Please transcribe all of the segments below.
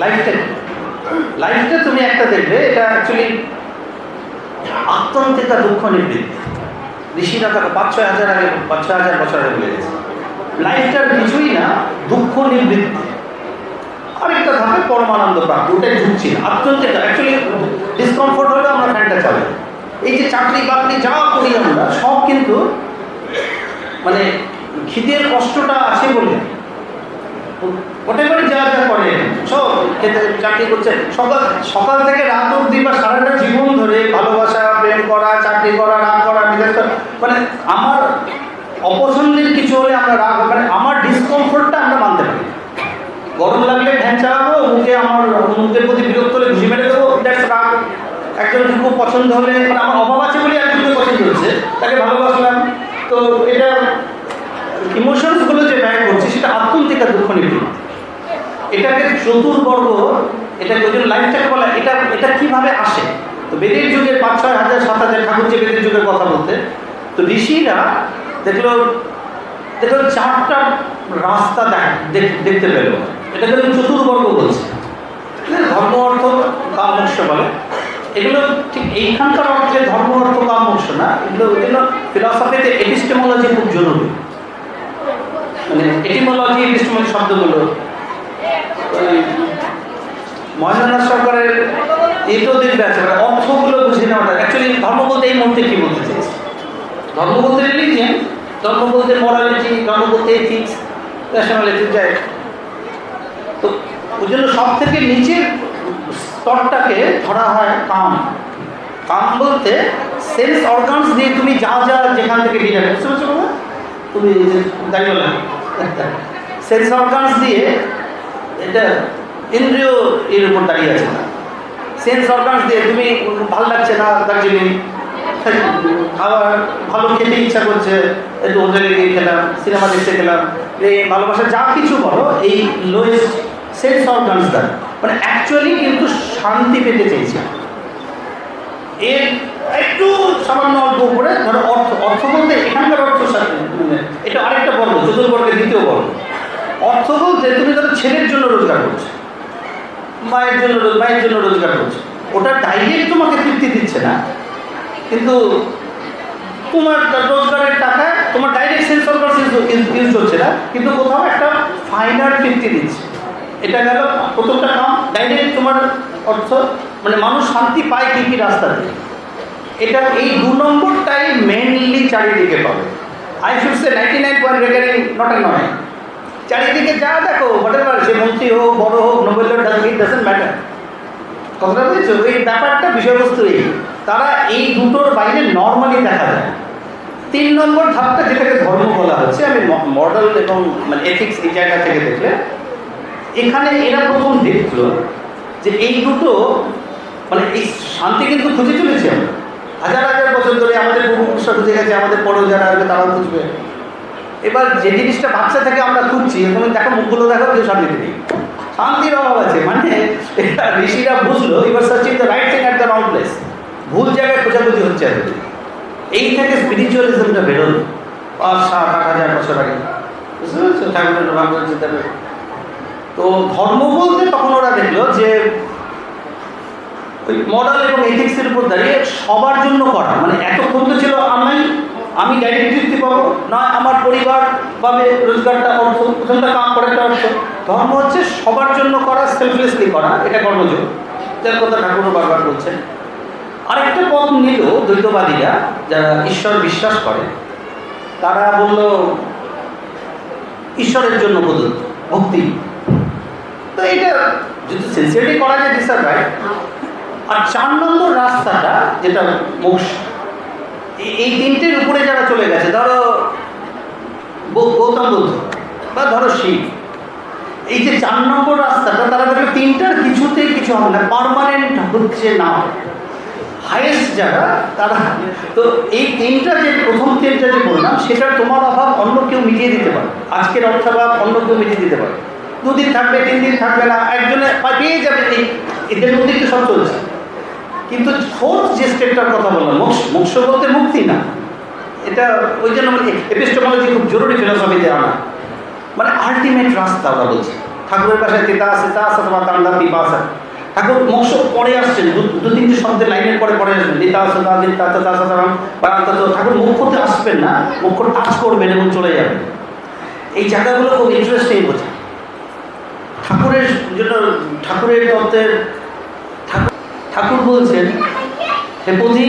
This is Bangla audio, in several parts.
লাইফটা লাইফটা তুমি একটা দেখবে, এটা অ্যাকচুয়ালি আত্যন্তিকা দুঃখ নিবৃত্তি। ঋষিরা তাকে পাঁচ ছয় হাজার আগে, পাঁচ ছয় হাজার বছর আগে বলে গেছে লাইফটার কিছুই না, দুঃখ নিবৃত্তি। আরেকটা ধাপে পরমানন্দ প্রাপ্তি, ওটাই ঢুকছি। না আত্যন্তিকা অ্যাকচুয়ালি ডিসকমফোর্ট হলে আমরা ফ্যানটা চালাই। এই যে চাকরি বাকরি যা করি আমরা, সব কিন্তু মানে খিদের কষ্টটা আছে বলে হোটেলে যা যা করে। সব চাকরি করছে। সকাল সকাল থেকে রাত অবধি বা সারাটা জীবন ধরে ভালোবাসা, প্রেম করা, চাকরি করা, রাগ করা, বিদেশ করা মানে আমার অপছন্দের কিছু হলে আমরা রাগ মানে আমার ডিসকমফোর্টটা আমরা মানতে পারি। গরম লাগলে ফ্যান চালাবো, মুখে আমার মুখের প্রতি বিরক্ত হলে ঘুষি মেরে দেবো দ্যাটস রাগ। একজনকে খুব পছন্দ হলে মানে আমার অভাব আছে বলে একজনকে পছন্দ হচ্ছে, তাকে ভালোবাসলাম। তো এটা ইমোশনসগুলো যে ব্যয় করছে, সেটা আত্যন্তিকা দুঃখ নিবৃত্তি এটাকে চতুর্বর্গ ওই জন্য লাইফটাকে বলা, এটা এটা কীভাবে আসে? তো বেদের যুগের পাঁচ, ছয় হাজার, সাত হাজার ঠাকুর যে বেদের যুগের কথা বলতে, তো ঋষিরা দেখল দেখল চারটা রাস্তা দেখ- দেখ- দেখতে পেল। এটা ওই চতুর্বর্গ বলছে। ধর্ম অর্থ কাম বলে। এগুলো ঠিক এইখানকার অর্থে ধর্ম অর্থ কাম না, এগুলো এগুলো ফিলসফিতে এপিস্টেমোলজি খুব জরুরি। মানে এটিমোলজি এপিস্টেমোলজি শব্দগুলো মহেন্দ্রনাথ সরকারের দেখবে আছে মানে অর্থগুলো বুঝে নেওয়াটা। অ্যাকচুয়ালি ধর্ম বলতে এই মুহূর্তে কী বলতে চেয়েছে ধর্ম বলতে রিলিজিয়ান ধর্ম বলতে মরালিটি ধর্ম বলতে এথিক্স ন্যাশনালিটি যায় তো ওই জন্য সব থেকে নিচের স্তরটাকে ধরা হয় কাম। কাম বলতে সেন্স অর্গানস দিয়ে তুমি যা যা যেখান থেকে ডিজাইন বুঝতে পারছ? তুমি দাঁড়িয়ে সেন্স অর্গানস দিয়ে এটা ইন্দ্রিয় এর উপর দাঁড়িয়ে আছে। না সেন্স অর্গানস দিয়ে তুমি ভালো লাগছে না দার্জিলিং? খাবার, ভালো খেতে ইচ্ছা করছে, একটু হোটেলে গিয়ে খেলাম, সিনেমা দেখতে গেলাম। এই ভালোবাসা যা কিছু বলো, এই লোয়েস্ট সেন্স অর্গানস দ্বারা মানে অ্যাকচুয়ালি কিন্তু শান্তি পেতে চাইছে। এর একটু সামান্য অল্প উপরে ধরো অর্থ অর্থ বলতে এখানকার অর্থ মানে এটা আরেকটা বর্গ, চতুর্বর্গের দ্বিতীয় বর্গ। অর্থ বলতে তুমি ধরো ছেলের জন্য রোজগার করছ, মায়ের জন্য মায়ের জন্য রোজগার করছ, ওটা ডাইরেক্ট তোমাকে তৃপ্তি দিচ্ছে না। কিন্তু তোমার রোজগারের টাকা, তোমার ডাইরেক্ট সেন্স অর্গান ইউজ হচ্ছে না, কিন্তু কোথাও একটা ফাইনাল তৃপ্তি দিচ্ছে। এটা গেল প্রথমটা কাম ডাইরেক্ট তোমার অর্থ মানে মানুষ শান্তি পায় কী কী রাস্তা দিয়ে। এটা এই দু নম্বরটাই মেনলি চারিদিকে পাবে। I should say ninety nine point regarding not a নয় চারিদিকে যা দেখো হোটেল সে মন্ত্রী হোক, বড় হোক, নোবেল ইট ডাজেন্ট ম্যাটার কথাটা বুঝছ? এই ব্যাপারটা, বিষয়বস্তু এই। তারা এই দুটোর বাইরে নর্মালি দেখা যায়। তিন নম্বর ধাপটা, যেটাকে ধর্ম বলা হচ্ছে, আমি মডেল এবং মানে এথিক্স এই জায়গা থেকে দেখলে, এখানে এরা প্রথম দেখল যে এই দুটো মানে এই শান্তি কিন্তু খুঁজে চলেছি আমরা। হাজার হাজার বছর ধরে আমাদের বহু পূর্বপুরুষরা খুঁজে গেছে, আমাদের পরেও যারা আসবে, তারাও খুঁজবে। এবার যে জিনিসটা বাচ্চা থেকে, আমরা খুঁজছি। তুমি দেখো মুখগুলো দেখো, কেউ শান্তিতে নেই। শান্তির অভাব আছে। মানে এটা ঋষিরা বুঝলো, এবার searching the right thing at the round place ভুল জায়গায় খোঁজাখুঁজি হচ্ছে কি। এই থেকে স্পিরিচুয়ালিজমটা বেরোলো। পাঁচ, সাত, আট হাজার বছর আগে। বুঝতে পারছ? ঠাকুরের তো ধর্ম বলতে তখন ওরা দেখল যে, ওই মডেল এবং এথিক্সের উপর দাঁড়িয়ে সবার জন্য করা। মানে এতক্ষণ তো ছিল আমি আমি ডাইরেক্ট তৃপ্তি পাবো না আমার পরিবার পাবে রোজগারটা অর্থ কাম করে একটা অর্থ ধর্ম হচ্ছে সবার জন্য করা সেলফলেসলি করা, এটা কর্মযোগ। যার কথা ঠাকুর বারবার বলছেন। আরেকটা পথ নিল দ্বৈতবাদীরা, যারা ঈশ্বর বিশ্বাস করে, তারা বলল, ঈশ্বরের জন্য প্রদত্ত ভক্তি। তো এটা যদি সিনসিয়ারলি করা যায় আর চার নম্বর রাস্তাটা, যেটা মোক্ষ এই- তিনটের উপরে যারা চলে গেছে, ধরো গৌতম বুদ্ধ বা ধরো শিব, এই যে চার নম্বর রাস্তাটা, তারা দেখবে তিনটার কিছুতেই কিছু হবে না পারমানেন্ট হচ্ছে না। হায়েস্ট যারা, তারা তো এই তিনটা যে প্রথম তিনটা যে বললাম, সেটা তোমার অভাব অন্য কেউ মিটিয়ে দিতে পারে। আজকের অর্থাভাব অন্য কেউ মিটিয়ে দিতে পারে। দুদিন থাকবে তিন দিন থাকবে না, একজনে পেয়ে যাবে এদের মধ্যেই তো সব চলছে। কিন্তু ফোর্থ যে স্টেপটার কথা বললাম মোক্ষ মোক্ষ বলতে মুক্তি না। এটা ওই জন্য মানে এপিস্টোমোলজি খুব জরুরি ফিলোসফিতে আনা। মানে আলটিমেট রাস্তা ওরা বলছে। ঠাকুরের পাশে তিতা সিতা অথবা তান্দা পিপা আছে। ঠাকুর মৎস্য পরে আসছেন, দু তিনটে শব্দের লাইনের পরে পরে আসবেন। দিতা সদা দিতা তথা সদারাম বা অন্তত ঠাকুর মুখ করতে আসবেন না, মুখ করে টাচ করবেন এবং চলে যাবেন। এই জায়গাগুলো খুব ইন্টারেস্টিং বোঝা ঠাকুরের জন্য, ঠাকুরের তত্ত্বের, ঠাকুর ঠাকুর বলছেন হে পথি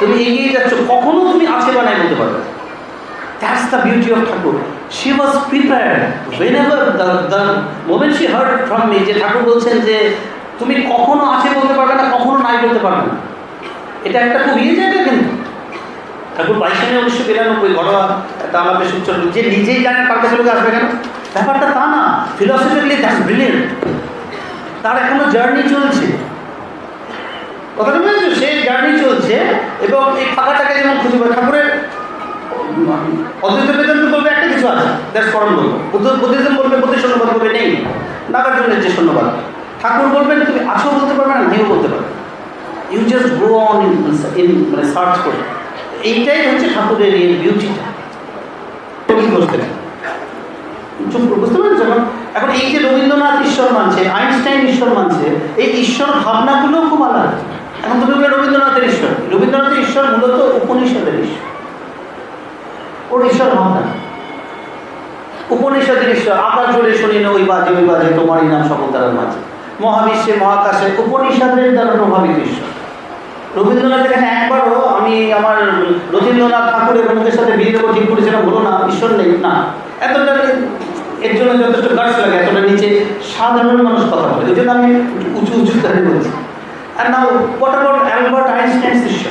তুমি এগিয়ে যাচ্ছ কখনো তুমি আছে বা নাই বলতে পারবে That's the beauty of Thakur. She was prepared whenever the, the moment she heard from me যে ঠাকুর বলছেন যে তুমি কখনো আছে বলতে পারবে না কখনো নাই বলতে পারবে না। এটা একটা খুব ইয়ে জায়গা কিন্তু। ঠাকুর বাইশানে উনিশশো বিরানব্বই ঘটনা একটা আমাদের সূচন যে নিজেই জানেন কার কাছে লোকে আসবে কেন? ব্যাপারটা তা না। ফিলসফিক্যালি দ্যাটস ব্রিলিয়েন্ট তার এখনও জার্নি চলছে। কথাটা বুঝেছ? সে জার্নি চলছে এবং এই ফাঁকাটাকে যেমন খুঁজে পায়, ঠাকুরের অদ্বৈত বেদান্ত বলবে একটা কিছু আছে দ্যাটস পরম বলব। বুদ্ধিজম বলবে বুদ্ধি শূন্যবাদ বলবে নেই। নাগার্জুনের যে শূন্যবাদ ঠাকুর বলবেন, তুমি আছো বলতে পারবে না, নেও বলতে পারবে you just go on in মানে সার্চ করে। এইটাই হচ্ছে ঠাকুরের এই বিউটিটা কি করতে বুঝতে পারছ এখন এই যে রবীন্দ্রনাথ ঈশ্বর মানছে, আইনস্টাইন ঈশ্বর মানছে, এই ঈশ্বর ভাবনাগুলো খুব আলাদা। এখন তুমি বলবে রবীন্দ্রনাথের ঈশ্বর। রবীন্দ্রনাথের ঈশ্বর মূলত উপনিষদের ঈশ্বর। ওর ঈশ্বর ভাবনা উপনিষদের ঈশ্বর। আকাশ জুড়ে শুনি না, ওই বাজে ওই বাজে, তোমারই নাম সকল মাঝে। মহাবিশ্বে মহাকাশে উপনিষদের দ্বারা প্রভাবিত ঈশ্বর। রবীন্দ্রনাথ এখানে একবারও আমি আমার রবীন্দ্রনাথ ঠাকুরের মুখের সাথে বিয়ে দেবো, ঠিক করেছিলাম, বলো না, ঈশ্বর নেই, না। এতটা এর জন্য যথেষ্ট গাছ লাগে, এতটা নিচে সাধারণ মানুষ কথা বলে। এই জন্য আমি উঁচু উঁচু করে বলছি। আর now what about Albert Einstein শিষ্য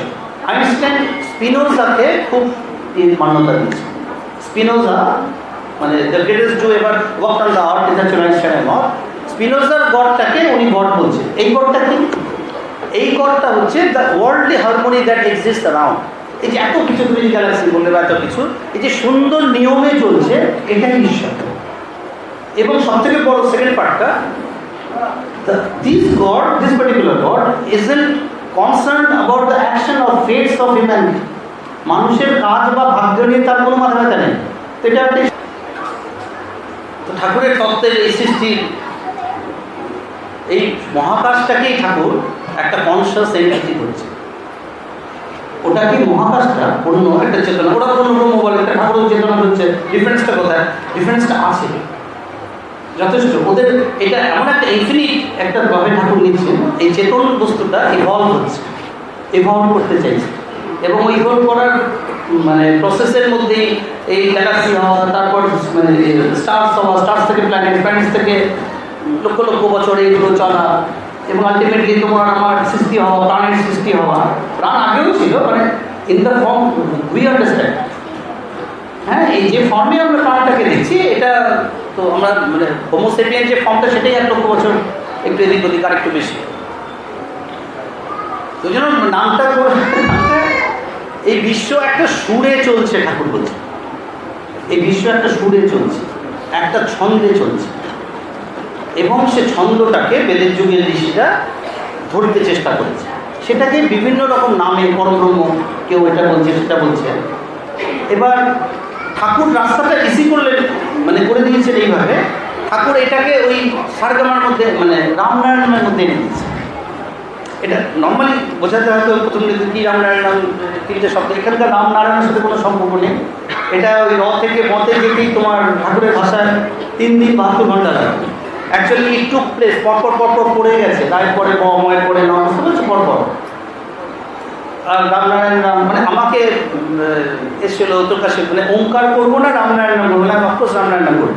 আইনস্টাইন স্পিনোজাকে খুব মান্যতা দিয়েছে। স্পিনোজা মানে দ্য গ্রেটেস্ট জু এবার ওয়াক অন দ্য আর্ট এটা ছিল আইনস্টাইনের মত স্পিনোজার গডটাকে উনি গড বলছে। এই গডটা কি? এই গডটা হচ্ছে the worldly harmony that exist around এই যে এত কিছু তুমি গ্যালাক্সি বললে বা এত কিছু, এই যে সুন্দর নিয়মে চলছে এটাই ঈশ্বর? এবং সব থেকে বড় সেকেন্ড পার্টটা this God this particular God isn't concern about the action of fates of humanity মানুষের কাজ বা ভাগ্য নিয়ে তার কোনো মাথা ব্যথা নেই এটা একটা ঠাকুরের তত্ত্বের এই সৃষ্টি, এই মহাকাশটাকেই ঠাকুর একটা কনসিয়াস এন্টিটি করছে। ওটা কি মহাকাশটা? অন্য একটা চেতনা। ওটা অন্য ব্রহ্ম বলে একটা ঠাকুরের চেতনা হচ্ছে। ডিফারেন্সটা কোথায়? ডিফারেন্সটা আছে। যথেষ্ট। ওদের এটা এমন একটা ইনফিনিট একটা ভাবে ঠাকুর নিচ্ছেন, এই চেতন বস্তুটা ইভলভ হচ্ছে ইভলভ করতে চাইছে। এবং ইভলভ করার মানে প্রসেসের মধ্যেই এই গ্যালাক্সি হওয়া, তারপর মানে স্টার্স হওয়া স্টার্স থেকে প্ল্যানেট প্ল্যানেট থেকে লক্ষ লক্ষ বছর এইগুলো চলা, এবং আলটিমেটলি তোমার আমার সৃষ্টি হওয়া, প্রাণের সৃষ্টি হওয়া। প্রাণ আগেও ছিল মানে in the form we understand হ্যাঁ এই যে ফর্মে আমরা প্রাণটাকে দেখছি, এটা তো আমরা মানে হোমোসেপিয়ান যে ফর্মটা সেটাই এক লক্ষ বছর একটু এদিক ওদিক আর একটু বেশি। তো জন্য নামটা এই বিশ্ব একটা সুরে চলছে ঠাকুর বলছে এই বিশ্ব একটা সুরে চলছে, একটা ছন্দে চলছে। এবং সে ছন্দটাকে বেদের যুগের ঋষিরা ধরতে চেষ্টা করেছে। সেটাকে বিভিন্ন রকম নামে পরব্রহ্ম কেউ এটা বলছে, সেটা বলছে। এবার ঠাকুর রাস্তাটা ইসি করলেন মানে করে দিয়েছেন এইভাবে। ঠাকুর এটাকে ওই সারগামার মধ্যে মানে রামনারায়ণের মধ্যে এনে দিয়েছে। এটা নর্মালি বোঝাতে হয়তো প্রথম দিকে কী রামনারায়ণ নাম তিনটে শব্দ? এখানকার রামনারায়ণের সাথে কোনো সম্পর্ক নেই। এটা ওই র থেকে মতে যেতেই তোমার ঠাকুরের ভাষায় তিন দিন বাহাত্তর ঘণ্টা লাগে। অ্যাকচুয়ালি একটু প্লেস পরপর পরপর পড়ে গেছে। রায়ের পরে ব ময়ের পরে ন, বুঝতে পারছ? পরপর। রামনারায়ণ রাম মানে আমাকে এসেছিল তোর কাছে মানে ওঙ্কার করব না রামনারায়ণ নাম করব, না অফকোর্স রামনারায়ণ নাম করব।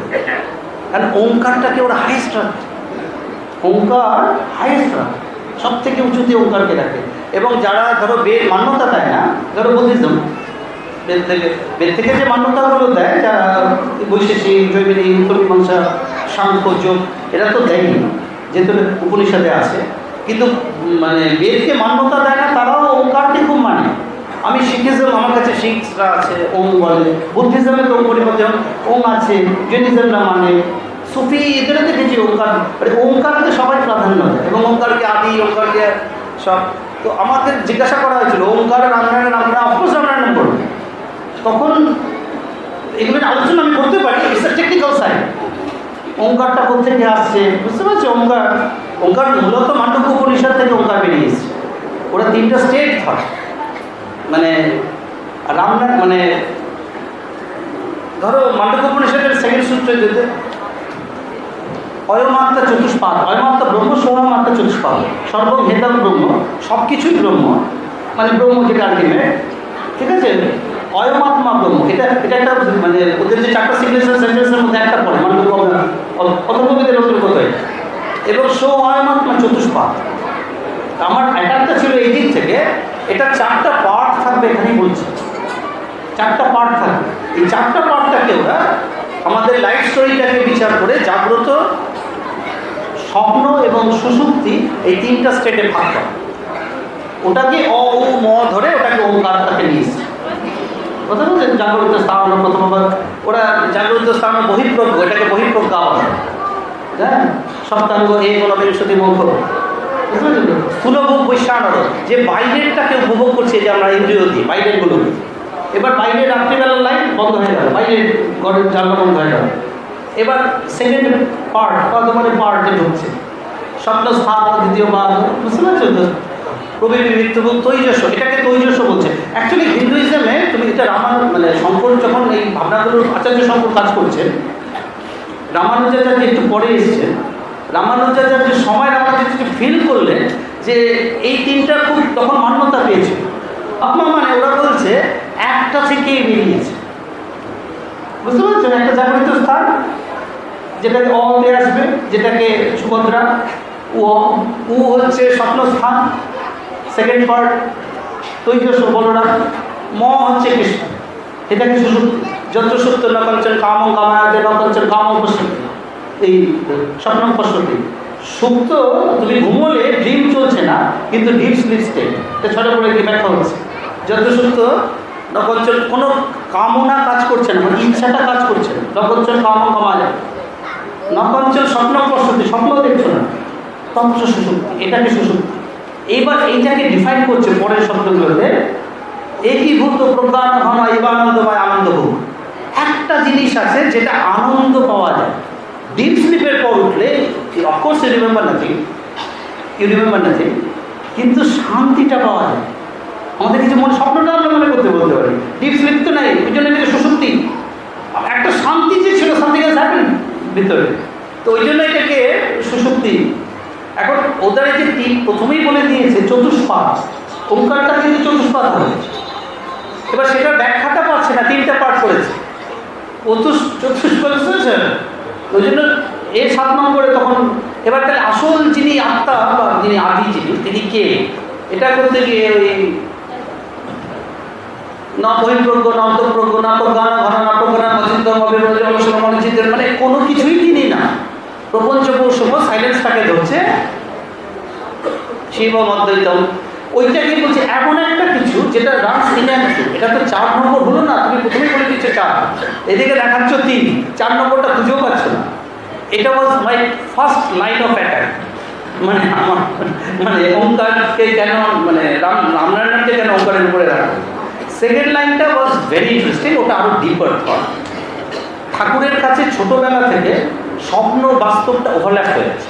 কারণ ওঙ্কারটাকে ওরা হাইস্ট রাখে ওঙ্কার হাইস্ট রাখে সব থেকে উঁচুতে ওঙ্কারকে রাখে। এবং যারা ধরো বেদ মান্যতা দেয় না, ধরো বুদ্ধিজম, বেদ থেকে বেদ থেকে যে মান্যতাগুলো দেয় যারা বৈশেষিক জৈমিনী উত্তরমীমাংসা, সাংখ্য, যোগ, এরা তো দেয়নি যেহেতু উপনিষদে আছে কিন্তু মানে বেদকে মান্যতা দেয় না, তারাও ওঙ্কারকে খুব মানে। আমি শিখিজম আমার কাছে শিখরা আছে ওম বলে। বুদ্ধিজমে তো পরিবর্তে ওম আছে জৈনিজমরা মানে সুফি, এদের দেখেছি ওঙ্কার। মানে ওঙ্কারকে সবাই প্রাধান্য দেয়, এবং ওঙ্কারকে আদি, ওঙ্কারকে সব। তো আমাদের জিজ্ঞাসা করা হয়েছিল, ওঙ্কার রামনারায়ণ আমরা অফকোর্স রামনারায়ণ করব তখন এগুলোর আলোচনা আমি করতে পারি ইটস টেকনিক্যাল সাইড ওঙ্কারটা কোথেকে আসছে? বুঝতে পারছ? ওঙ্কার ওঙ্কার মূলত মান্ডক্য পরিষদ থেকে ওঙ্কার বেরিয়ে এসছে ওরা তিনটা স্টেট হয় মানে রামনাথ মানে ধরো মান্ডক্য পরিষদের সেকেন্ড সূত্র যদি অয়মাত্রা চতুষ্পাদ, অয়মাত্রা ব্রহ্ম সৌমাত্রা চতুষ্পাদ। সর্বভেদম ব্রহ্ম সব কিছুই ব্রহ্ম। মানে ব্রহ্ম যেটা আলটিমেট ঠিক আছে? অয়মাত্মা ব্রহ্ম। এটা এটা একটা মানে ওদের যে চারটা সিগনেচার সেন্টেন্সের মধ্যে একটা পড়ে। মানে অথর্ববেদের অন্তর্গত এটা। এবং সো অয়মাত্মা চতুষ্পাদ। আমার অ্যাটাকটা ছিল এই দিক থেকে, এটা চারটা পার্ট থাকবে এখানেই বলছি। চারটা পার্ট থাকবে। এই চারটা পার্টটাকে ওরা আমাদের লাইফ স্টোরিটাকে বিচার করে জাগ্রত স্বপ্ন এবং সুষুপ্তি এই তিনটা স্টেটে ভাগ করে। ওটাকে অ ও ম ধরে ওটাকে ওঙ্কারটাকে নিয়েছে কথা বলছেন? জাগ্রত স্থান প্রথমবার ওরা জাগ্রত স্থান বহিঃপ্রজ্ঞ, এটাকে বহিঃপ্রজ্ঞা হয়। হ্যাঁ সপ্তাঙ্গ এ গণবিংশতি মুখ স্থূলভোগ বৈশ্বানর যে বাইরেরটাকে উপভোগ করছে যে আমরা ইন্দ্রিয় দিয়ে, বাইরেরগুলো। এবার বাইরের রাত্রিবেলার লাইট বন্ধ হয়ে গেল, বাইরের ঘরের জানলা বন্ধ হয়ে গেল। এবার সেকেন্ড পার্ট কত মানে পার্টে ঢুকছে, স্বপ্ন স্থান দ্বিতীয় পাদ বুঝতে পারছ তো? প্রবীর মৃত্যুভোগ তৈজস এটাকে তৈজস বলছে। অ্যাকচুয়ালি হিন্দুইজমে তুমি এটা রামায়ণ মানে শঙ্কর যখন এই ভাবনাগুলোর আচার্য শঙ্কর কাজ করছেন, রামানুজাচার্য একটু পরে এসেছেন। রামানুজাচার্য সময় রামানুজাচার্য ফিল করলেন যে এই তিনটা খুব তখন মান্যতা পেয়েছে আত্মা মানে ওরা বলছে, একটা থেকেই বেরিয়েছে। বুঝতে পারছেন? একটা জাগরিত স্থান যেটাকে অতে আসবে, যেটাকে সুভদ্রা, উ উ হচ্ছে স্বপ্ন স্থান সেকেন্ড পার্ট তৈজস বলরাম, ম হচ্ছে কৃষ্ণ। এটাকে সুষুপ্তি যন্ত্র সুপ্ত নকঞ্চন কাম কামায়াতে নকঞ্চন কাম পশ্যতি এই স্বপ্ন পশ্যতি সুপ্ত, তুমি ঘুমোলে ড্রিম চলছে না, কিন্তু ডিপ স্লিপ স্টেট এটা ছোটো কি ব্যাখ্যা হচ্ছে? যন্ত্র সুপ্ত নকঞ্চন কোনো কামনা কাজ করছে না ইচ্ছাটা কাজ করছে না। নকঞ্চন কাম যায়। নকঞ্চন স্বপ্ন পশ্যতি স্বপ্ন দেখছ না? তন্ত্র সুষুপ্তি এটাকে সুষুপ্তি এইবার এইটাকে ডিফাইন করছে পরের শব্দগুলোতে। একীভূত প্রজ্ঞান ঘন ইবানন্দময় আনন্দ ভোগ একটা জিনিস আছে যেটা আনন্দ পাওয়া যায়। ডিপ স্লিপের পর উঠলে of course you remember nothing you remember nothing কিন্তু শান্তিটা পাওয়া যায়। আমাদের কিছু মনে, স্বপ্নটা আমরা মনে করতে বলতে পারি। ডিপ স্লিপ তো নাই ওই জন্য এটাকে সুসুপ্তি একটা শান্তি যে ছিল, শান্তি গাছ থাকেন ভিতরে। তো ওই জন্য এটাকে সুসুপ্তি এখন ওদের যে তিন প্রথমেই বলে দিয়েছে চতুষ্পাদ ওঙ্কারটা কিন্তু চতুষ্পাদ হবে। এবার সেটা ব্যাখ্যাটা পাচ্ছে না, তিনটা পাঠ করেছে। চতুষ চতুষ্পাদ ওই জন্য এ সাত নম্বরে তখন, এবার তাহলে আসল যিনি আত্মা বা যিনি আদি যিনি, তিনি কে? এটা করতে গিয়ে ওই না মনোচিতের মানে কোনো কিছুই তিনি না। প্রপঞ্চ কৌশব সাইলেন্সটাকে ধরছে শিব অদ্বৈতম ওইটাকে বলছে, এমন একটা কিছু যেটা রাস ইনঅ্যাক্টিভ এটা তো চার নম্বর হলো না, তুমি প্রথমেই বলে দিচ্ছ চার। এদিকে দেখাচ্ছ তিন, চার নম্বরটা খুঁজেও পাচ্ছ না। এটা was my first line of attack মানে আমার মানে ওমকারকে কেন মানে রাম, রামনারায়ণকে কেন ওঙ্কারের উপরে রাখব সেকেন্ড লাইনটা ওয়াজ ভেরি ইন্টারেস্টিং ওটা আরও ডিপার থট ঠাকুরের কাছে ছোটবেলা থেকে স্বপ্ন বাস্তবটা ওভারল্যাপ হয়ে গেছে।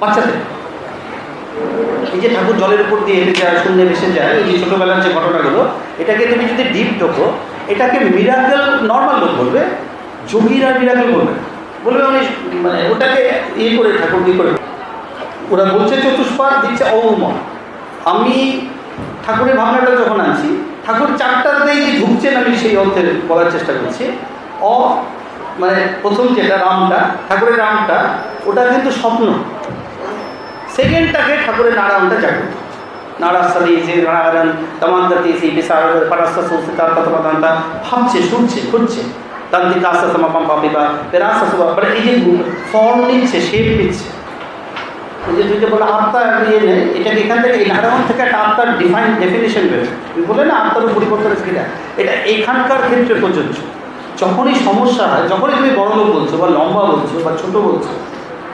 বাচ্চাদের। এই যে ঠাকুর জলের উপর দিয়ে হেঁটে যায় শূন্যে ভেসে যায়, এই যে ছোটোবেলার যে ঘটনাগুলো, এটাকে তুমি যদি ডিপ ঢোকো, এটাকে মিরাকেল নর্মাল লোক বলবে যোগীরা মিরাকেল বলবে বলবে উনি মানে ওটাকে ইয়ে করে ঠাকুর ইয়ে করে। ওরা বলছে চতুষ্পাদ দিচ্ছে অৌম আমি ঠাকুরের ভাবনাটা যখন আনছি, ঠাকুর চারটাতেই যে ঢুকছেন, আমি সেই অর্থে বলার চেষ্টা করছি। অ মানে প্রথম যেটা রামটা, ঠাকুরের রামটা, ওটা কিন্তু স্বপ্ন। সেকেন্ডটাকে ঠাকুরের নারায়ণটা জাগ্রত সুস্থিতা ততপদান্তা ভাবছে, শুনছে, খুঁজছে। বা পেরাস্তা সুবা মানে এই যে ফর্ম নিচ্ছে নিচ্ছে। যে ইয়ে এখান থেকে একটা আত্মার ডিফাইন ডেফিনেশন না পরিবর্তন এটা এখানকার ক্ষেত্রে প্রযোজ্য। যখনই সমস্যা হয়, যখনই তুমি বড় লোক বলছো বা লম্বা বলছো বা ছোট বলছো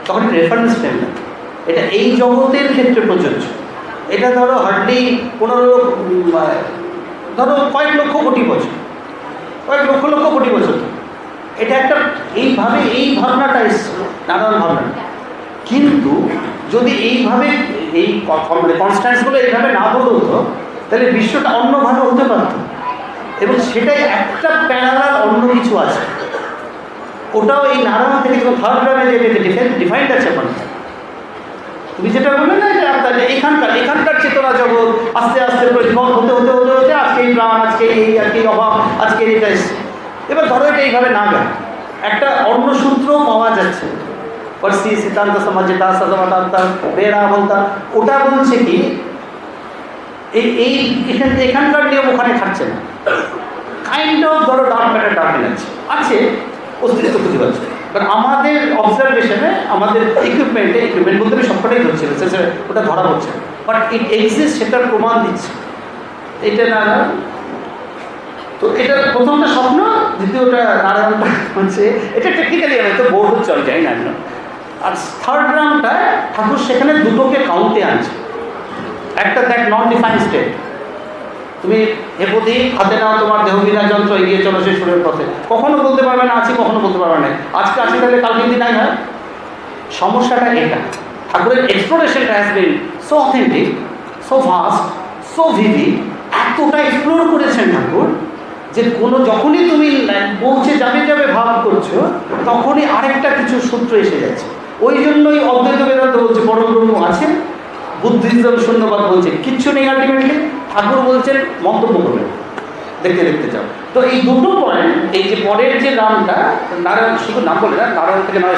তখন রেফারেন্স ফ্রেম না এটা এই জগতের ক্ষেত্রে প্রযোজ্য। এটা ধরো হার্ডলি পনেরো ধরো কয়েক লক্ষ কোটি বছর। কয়েক লক্ষ লক্ষ কোটি বছর। এটা একটা এইভাবে এই ভাবনাটা এসছে, নানান ভাবনা। কিন্তু যদি এইভাবে এই ক- মানে কনস্ট্যান্সগুলো এইভাবে না হতো, তাহলে বিশ্বটা অন্যভাবে হতে পারত। এবং সেটাই একটা প্যারালাল অন্য কিছু আছে। ওটাও এই নারায়ণ থেকে যখন থার্ড গ্রামে যে ডিফাইন্ড আছে ওখানে তুমি যেটা বললে না আপনার যে এখানকার এখানকার চেতনা জগৎ, আস্তে আস্তে পরিবর্তন হতে হতে হতে হতে আজকে এই প্রাণ, আজকে এই আজকে এই অভাব, আজকে এটা এসছে এবার ধরো এটা এইভাবে না গেল। একটা অন্য সূত্র পাওয়া যাচ্ছে। পরশি সিদ্ধান্ত সমাজিতা সদমাতান্তা বেরা বলতা ওটা বলছে কি, এই এই এখান, এখানকার নিয়ম ওখানে খাচ্ছে না। কাইন্ড অফ ধরো ডার্ক ম্যাটার ডার্ক এনার্জি আছে। অস্তিত্ব খুঁজে পাচ্ছে আমাদের অবজারভেশনে আমাদের ইকুইপমেন্টে ইকুইপমেন্ট বলতে আমি সবকটাই ওটা ধরা পড়ছে। বাট ইট এক্সিস্ট সেটার প্রমাণ দিচ্ছে। এটা না তো এটা প্রথমটা স্বপ্ন, দ্বিতীয়টা নারায়ণটা হচ্ছে এটা টেকনিক্যালি হয়তো বোর্ড চল যায় না না। আর থার্ড রাউন্ডটা ঠাকুর সেখানে দুটোকে কাউন্টে আনছে। একটা দেখ নন ডিফাইন স্টেট তুমি হেপতি হাতে নাও, তোমার দেহ বিনা যন্ত্র, এগিয়ে চলো সেই সুরের পথে। কখনো বলতে পারবে না আছি, কখনো বলতে পারবে না। আজকে আছি তাহলে কালকে দিন নাই হয়? সমস্যাটা এটা। ঠাকুরের এক্সপ্লোরেশনটা has been so authentic so fast so VV এতটা এক্সপ্লোর করেছেন ঠাকুর যে কোনো যখনই তুমি পৌঁছে যাবে যাবে ভাব করছ, তখনই আরেকটা কিছু সূত্র এসে যাচ্ছে। ওই জন্যই অদ্বৈত বেদান্ত বলছে পরব্রহ্ম আছেন, বুদ্ধিজম শূন্যবাদ বলছে, কিচ্ছু নেই আলটিমেটলি ঠাকুর বলছেন, মন্তব্য করবেন দেখতে দেখতে যাও। তো এই দুটো পয়েন্ট এই যে পরের যে নামটা নারায়ণ, শুধু নাম বলে না, নারায়ণ থেকে নয়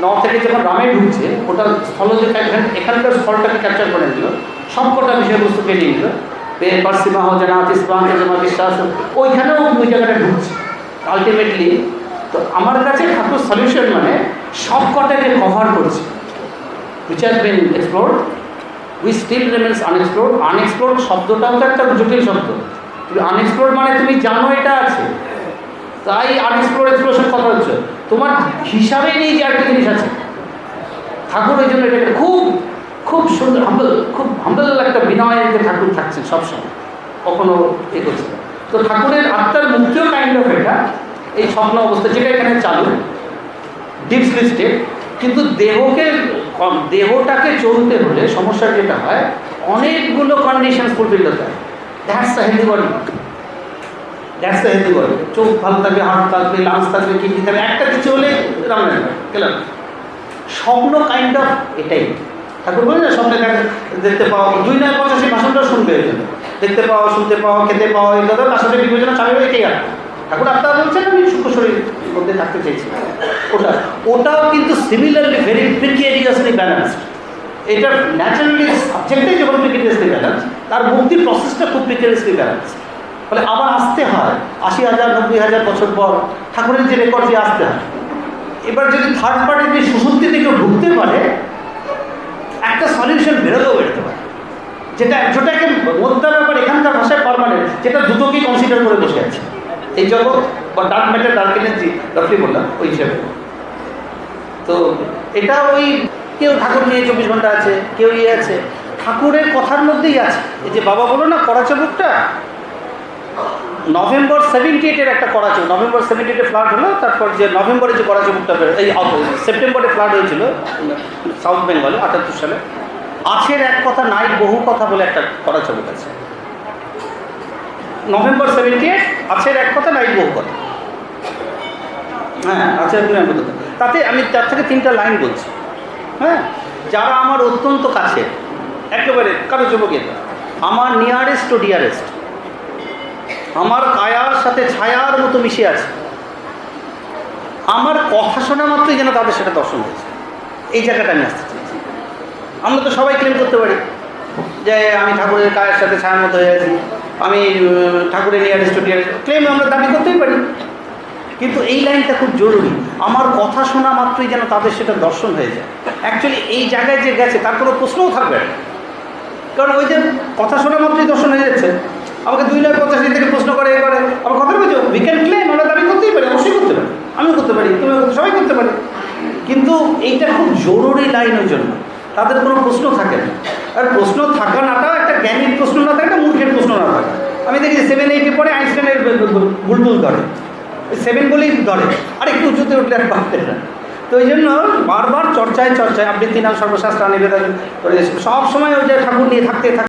ন থেকে যখন রামে ঢুকছে, ওটা স্থলজ এখান- এখানকার স্থলটাকে ক্যাপচার করে নিল, সবকটা বিষয়বস্তু নিয়ে নিল। পার্সিমা জানা তিসবান জমা বিশ্বাস ওইখানেও ওই জায়গাটা ঢুকছে আলটিমেটলি তো আমার কাছে ঠাকুর সলিউশন মানে সব কটাকে কভার করছে। which has been explored we still remains unexplored. Unexplored শব্দটাও তো একটা জটিল শব্দ। তুমি আনএক্সপ্লোর মানে তুমি জানো এটা আছে। তাই আনএক্সপ্লোর এক্সপ্লোশন কথা হচ্ছে। তোমার হিসাবে নেই যে একটা জিনিস আছে। ঠাকুর ওই জন্য এটা একটা খুব খুব সুন্দর হাম্বল খুব হাম্বল একটা বিনয়তে ঠাকুর থাকছেন সবসময়। কখনো এ করছে। তো ঠাকুরের আত্মার মুক্তিও কাইন্ড অফ এটা। এই স্বপ্ন অবস্থা যেটা এখানে চালু ডিপ স্টেট কিন্তু দেহকে দেহটাকে চলতে হলে সমস্যা যেটা হয়, অনেকগুলো কন্ডিশন ফুলফিল হতে হয়। That's the healthy body that's the healthy body চোখ ভালো থাকবে হাত থাকবে লাংস থাকবে কিডনি থাকবে একটা কিছু হলে রান্না গেলাম। স্বপ্ন কাইন্ড অফ এটাই। ঠাকুর বলে না, স্বপ্নে দেখতে পাওয়া দুই নয় পঁচাশি ভাষণটা শুনবে দেখতে পাওয়া শুনতে পাওয়া খেতে পাওয়া এগুলো তার সাথে বিবেচনা চালু রেখেই আর ঠাকুর আপনারা বলছেন, আমি সুখ শরীর মধ্যে থাকতে চাইছি। ওটা ওটাও কিন্তু সিমিলারলি ভেরি প্রিকিয়ারিয়াসলি ব্যালেন্সড এটা ন্যাচারালি সাবজেক্টে যখন প্রিকিয়ারিয়াসলি ব্যালেন্স তার মুক্তির প্রসেসটা খুব প্রিকিয়ারিয়াসলি ব্যালেন্স ফলে আবার আসতে হয়, আশি হাজার, নব্বই হাজার বছর পর ঠাকুরের যে রেকর্ড দিয়ে আসতে হয়। এবার যদি থার্ড পার্টির যে সুশক্তিতে কেউ ঢুকতে পারে, একটা সলিউশন বেরোতেও বেরোতে পারে। যেটা, যেটাকে মোদ্দা ব্যাপার এখানকার ভাষায় পারমানেন্ট যেটা দুটোকেই কনসিডার করে বসে আছে। এই জগৎ বা ডার্ক ম্যাটার ডার্ক এনার্জি রফলি বললাম, ওই হিসাবে। তো এটা ওই কেউ ঠাকুর নিয়ে চব্বিশ ঘণ্টা আছে, কেউ ইয়ে আছে, ঠাকুরের কথার মধ্যেই আছে। এই যে বাবা বলো না, কড়া চাবুকটা নভেম্বর সেভেন্টি এইটের একটা কড়া চাবুক নভেম্বর সেভেন্টি এইটে ফ্লাড হলো, তারপর যে নভেম্বরে যে কড়া চাবুকটা বেরো এই সেপ্টেম্বরে ফ্লাড হয়েছিল সাউথ বেঙ্গলে আটাত্তর সালে। আছের এক কথা নাই বহু কথা বলে একটা কড়া চাবুক আছে। নভেম্বর সেভেন্টি এইট আছের এক কথা নাই বহু কথা হ্যাঁ আছে আপনি এক কথা। তাতে আমি তার থেকে তিনটা লাইন বলছি। হ্যাঁ যারা আমার অত্যন্ত কাছে, একেবারে কারও যুবকের আমার নিয়ারেস্ট টু ডিয়ারেস্ট আমার কায়ার সাথে ছায়ার মতো মিশে আছে, আমার কথা শোনা মাত্রই যেন তাদের সেটা দর্শন হয়েছে। এই জায়গাটা আমি আসতে চাইছি। আমরা তো সবাই ক্লেম করতে পারি যে আমি ঠাকুরের কায়ের সাথে ছায়ার মতো হয়ে আছি। আমি ঠাকুরের নিয়ারেস্ট টু ডিয়ারেস্ট ক্লেম আমরা দাবি করতেই পারি। কিন্তু এই লাইনটা খুব জরুরি। আমার কথা শোনা মাত্রই যেন তাদের সেটা দর্শন হয়ে যায়। অ্যাকচুয়ালি এই জায়গায় যে গেছে, তার কোনো প্রশ্নও থাকবে কারণ ওই যে কথা শোনা মাত্রই দর্শন হয়ে যাচ্ছে। আমাকে দুই লাখ পঞ্চাশি থেকে প্রশ্ন করে এ করে আমার কথা বলছো উইকেন্ড ক্লেম আমরা দাবি করতেই পারি, অবশ্যই করতে পারি। আমিও করতে পারি, তুমিও সবাই করতে পারি। কিন্তু এইটা খুব জরুরি লাইন ওই জন্য। তাদের কোনো প্রশ্ন থাকে না। আর প্রশ্ন থাকা নাটা একটা জ্ঞানীর প্রশ্ন না থাকে মূর্খের প্রশ্ন না থাকে। আমি দেখি সেভেন এইটে পরে আইনস্টাইনের বুলবুল ধরে। সেভেন বলেই ধরে। আর একটু উঁচুতে উঠলে আর ভাবতে না। তো ওই জন্য বারবার চর্চায় চর্চায় আবৃত্তি নাম সর্বশাস্ত্র নিবেদন সব সময় ওই যে ঠাকুর নিয়ে থাকতে থাকতে